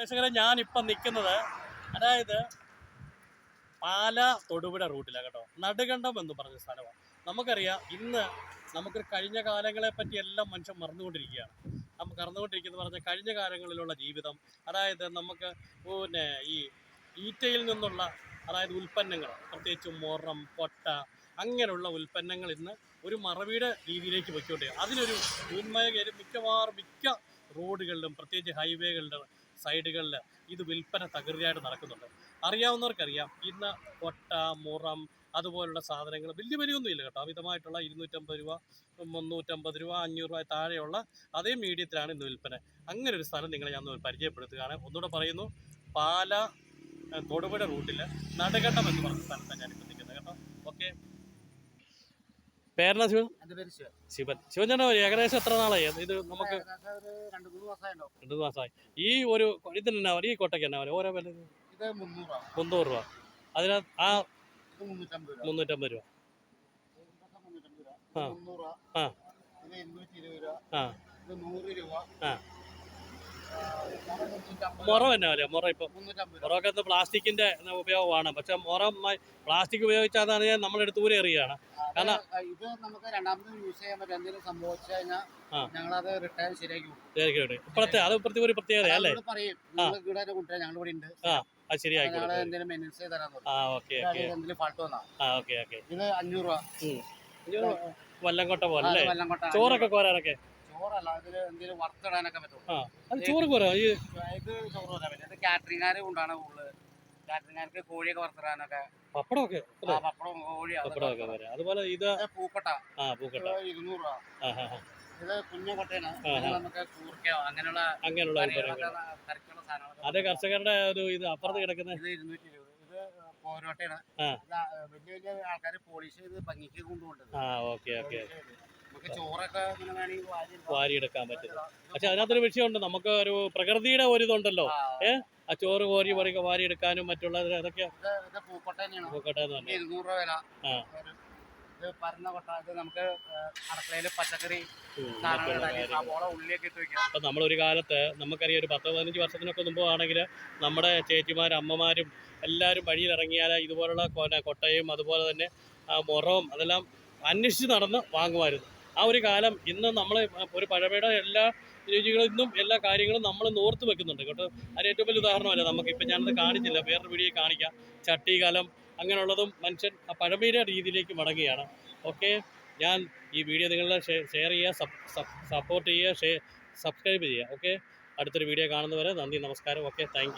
പ്രേക്ഷകരെ ഞാനിപ്പം നിൽക്കുന്നത് അതായത് പാല തൊടുപുഴ റൂട്ടിലാണ് കേട്ടോ. നടുകണ്ടം എന്ന് പറഞ്ഞ സ്ഥലമാണ്. നമുക്കറിയാം ഇന്ന് നമുക്ക് കഴിഞ്ഞ കാലങ്ങളെ പറ്റി എല്ലാം മനുഷ്യൻ മറന്നുകൊണ്ടിരിക്കുകയാണ്. നമുക്ക് മറന്നുകൊണ്ടിരിക്കുന്ന പറഞ്ഞ കഴിഞ്ഞ കാലങ്ങളിലുള്ള ജീവിതം അതായത് നമുക്ക് പിന്നെ ഈ ഈറ്റയിൽ നിന്നുള്ള അതായത് ഉൽപ്പന്നങ്ങൾ പ്രത്യേകിച്ച് മുറം പൊട്ട അങ്ങനെയുള്ള ഉൽപ്പന്നങ്ങൾ ഇന്ന് ഒരു മറവിയുടെ രീതിയിലേക്ക് പൊയ്ക്കൊണ്ടിരിക്കുക അതിനൊരു ഉന്മയകരും മിക്കവാറും മിക്ക റോഡുകളിലും പ്രത്യേകിച്ച് ഹൈവേകളുടെ സൈഡുകളിൽ ഇത് വിൽപ്പന തകൃതിയായിട്ട് നടക്കുന്നുണ്ട്. അറിയാവുന്നവർക്കറിയാം ഇന്ന് കൊട്ട മുറം അതുപോലുള്ള സാധനങ്ങൾ വലിയ വലിയൊന്നും ഇല്ല കേട്ടോ. അമിതമായിട്ടുള്ള ഇരുന്നൂറ്റമ്പത് രൂപ മുന്നൂറ്റമ്പത് രൂപ അഞ്ഞൂറ് രൂപ താഴെയുള്ള അതേ മീഡിയത്തിലാണ് ഇന്ന് വിൽപ്പന. അങ്ങനെ ഒരു സ്ഥലം നിങ്ങളെ ഞാൻ പരിചയപ്പെടുത്തുകയാണ്. ഒന്നുകൂടെ പറയുന്നു പാല തൊടുപുഴ റൂട്ടിൽ നടുകണ്ടം എന്ന് പറഞ്ഞ സ്ഥലത്താണ് ഞാനിപ്പോൾ നിൽക്കുന്നത് കേട്ടോ. ഓക്കെ. പേരണ ശിവൻ? ശിവൻ. ശിവൻ. ചേട്ടാ ഏകദേശം എത്ര നാളായി? ഇത് നമുക്ക് രണ്ടു മാസമായി. ഈ ഒരു ഇതിന് എന്നാ ഈ കൊട്ടയ്ക്ക് എന്നാ ഓരോ വില മുന്നൂറ് രൂപ. അതിനകത്ത് ആ മുന്നൂറ്റമ്പത് രൂപ. ആ. മുറം എന്നാ വില? മുറ ഇപ്പം മുറൊക്കെ മുറമൊക്കെ പ്ലാസ്റ്റിക്കിന്റെ ഉപയോഗമാണ്. പക്ഷെ മുറ പ്ലാസ്റ്റിക് ഉപയോഗിച്ചാൽ നമ്മളെടുത്ത് ദൂരെ എറിയുകയാണ്. അത് കാരണം- ഇത് നമുക്ക് രണ്ടാമത് യൂസ് ചെയ്യാൻ പറ്റും. എന്തെങ്കിലും സംഭവിച്ചു കഴിഞ്ഞാൽ ആ. ഞങ്ങളത് റിട്ടയർ ശരിയാക്കി കൊടുക്കും. അത്. ഇപ്പോഴത്തെ ഒരു പ്രത്യേകത അല്ലേ? പറയും ഇവിടെ കൊണ്ടുവരാൻ ഞങ്ങൾ ഇവിടെ ഉണ്ട്. അത് ശരിയാക്കി ആ ഓക്കെ ഓക്കെ. ആ ഓക്കെ ഓക്കെ. ഇത് അഞ്ഞൂറ് രൂപ. വല്ലങ്കോട്ട പോലെ ചോറൊക്കെ കോരാനൊക്കെ? ചോറല്ല ആ ചോറ് കോരാ ഇത് ചോറ് പോരാ കാറ്ററിംഗുകാർ കൊണ്ടാണ് കൂടുതൽ കാറ്ററിംഗുകാർക്ക് കോഴിയൊക്കെ വറുത്തിടാനൊക്കെ. പപ്പടമൊക്കെ ആ, പപ്പടം കോഴി പപ്പടമൊക്കെ വരാം. അതുപോലെ ഇത് പൂക്കട്ട. ആ പൂക്കട്ട. ഇരുന്നൂറ് രൂപ. ഇത് കുഞ്ഞു കൊട്ടയാണ്. നമുക്ക് കൂർക്കയോ അങ്ങനെയുള്ള അങ്ങനെയുള്ള കറിക്കുള്ള സാധനങ്ങളൊക്കെ അത് കർഷകരുടെ ഒരു ഇത് അപ്പുറത്ത് കിടക്കുന്ന ഇത് ഇരുന്നൂറ്റി ഇരുപത്. ഇത് ആ, വലിയ വലിയ ആൾക്കാർ പോളിഷ് ചെയ്ത് ഭംഗിക്ക് കൊണ്ടുപോകുന്നത് ആ ഓക്കെ ഓക്കെ വാരിയെടുക്കാൻ പറ്റും. പക്ഷെ അതിനകത്തൊരു വിഷയമുണ്ട്. നമുക്ക് ഒരു പ്രകൃതിയുടെ ഒരു ഇതുണ്ടല്ലോ. ആ, ഏ? ആ ചോറ് കോരി പറയുക വാരിയെടുക്കാനും മറ്റുള്ള അതൊക്കെ ഇത് ഇത് തന്നെയാണ്. നോക്കട്ടെ എന്ന് പറഞ്ഞു ഇത് ഇരുന്നൂറ് രൂപ വില. ആ. ഒരു- ഇത് പരന്ന കൊട്ട നമുക്ക് പച്ചക്കറി അപ്പം നമ്മളൊരു കാലത്ത് നമുക്കറിയാം ഒരു പത്ത് പതിനഞ്ച് വർഷത്തിനൊക്കെ മുമ്പ് ആണെങ്കിൽ നമ്മുടെ ചേച്ചിമാരും അമ്മമാരും എല്ലാവരും വഴിയിലിറങ്ങിയാൽ ഇതുപോലുള്ള കൊട്ടയും അതുപോലെ തന്നെ ആ മുറവും അതെല്ലാം അന്വേഷിച്ച് നടന്ന് വാങ്ങുമായിരുന്നു. ആ ഒരു കാലം ഇന്ന് നമ്മൾ ഒരു പഴമയുടെ എല്ലാ രുചികളും ഇന്നും എല്ലാ കാര്യങ്ങളും നമ്മൾ നോർത്ത് വെക്കുന്നുണ്ട്. കേട്ടോ? അതിന് ഏറ്റവും വലിയ ഉദാഹരണമല്ല നമുക്ക് ഇപ്പം ഞാനത് കാണിച്ചില്ല. വേറൊരു വീഡിയോ കാണിക്കാം. ചട്ടി അങ്ങനെയുള്ളതും മനുഷ്യൻ ആ പഴമയുടെ രീതിയിലേക്ക് മടങ്ങുകയാണ്. ഓക്കെ? ഞാൻ ഈ വീഡിയോ നിങ്ങളുടെ ഷെയർ ചെയ്യുക സപ്പോർട്ട് ചെയ്യുക സബ്സ്ക്രൈബ് ചെയ്യുക. ഓക്കെ? അടുത്തൊരു വീഡിയോ കാണുന്നവരെ നന്ദി നമസ്കാരം. ഓക്കെ? താങ്ക്